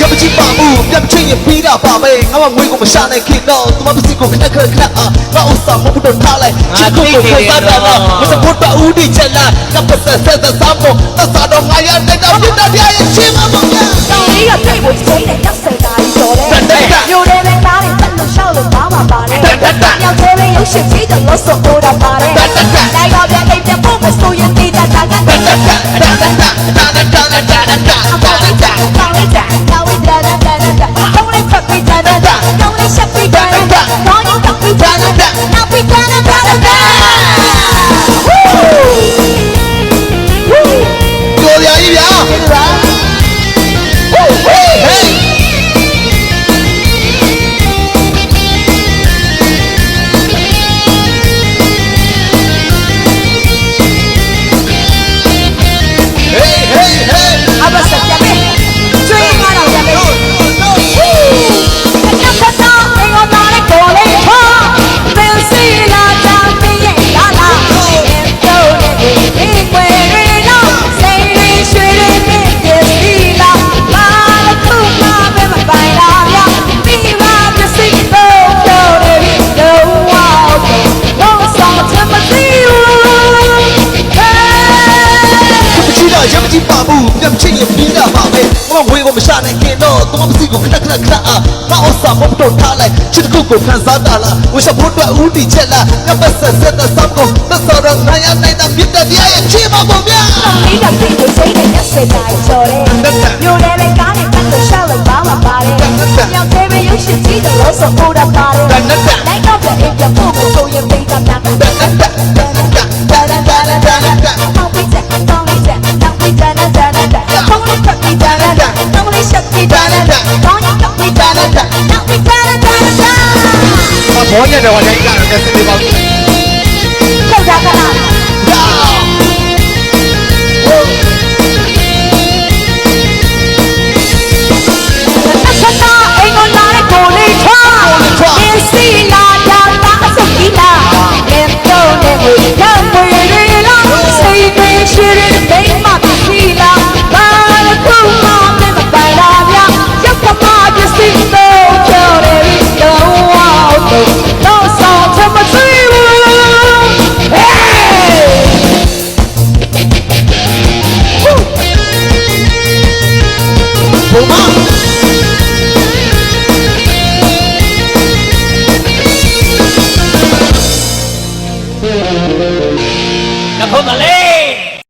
ရောက်ကြည့်ပါဦးပြတ်ချင်းရပြီးတာပါပဲငါမငွေကိုမရှာနိုင်ခင်တော့သူမပစ္စည်းကိုအခက်ခက်အာငါဥစ္စာမဟုတ်တော့ထားလိုက်ချစ်ကိုခိုးစားတာမစပေါ်တာဦးဒီချက်လာငါပတ်သက်ဆက်သက်စားဖို့ ရားရဲ့ရှင်းမမများတောင်လေးကပြိတ်ကိုချိန်နဲ့တက်ဆက်တာကြီးတော်တယ်မြို့ထဲပဲကားနဲ့တက်လို့ရှောက်လို့ဘာမှပါတယ်ယောက်ျားပဲရုပ်ရှင်ကြီးတယ်လို့ဆိုတော့တာပါတယ် ပဲငါငွေကိုမရှာနိုင်ခင်တော့သူမပစ္စည်းကိုခဏခဏခဏအာငါဥစ္စာမဟုတ်တော့ထားလိုက်ချစ်ကိုကိုခံစားတာလားဝရှဖို့တော့ဦးဒီချက်လားငါပတ်ဆက်ဆက်သက်စားကိုသစ္စာတော့ငါရနိုင်တာပြတ်တရားရဲ့ရှင်းမပေါ်ဗျာလေးကပြိတ်ကိုချိန်နဲ့ရက်စက်တိုင်းချော်တယ်မြို့ထဲပဲကားနဲ့ပတ်လို့ရှောက်လို့ဘာမှပါတယ်ယောက်ျားပဲရုပ်ရှင်ကြီးတယ်လို့ဆိုတော့တာပါတယ် Awalnya, 地方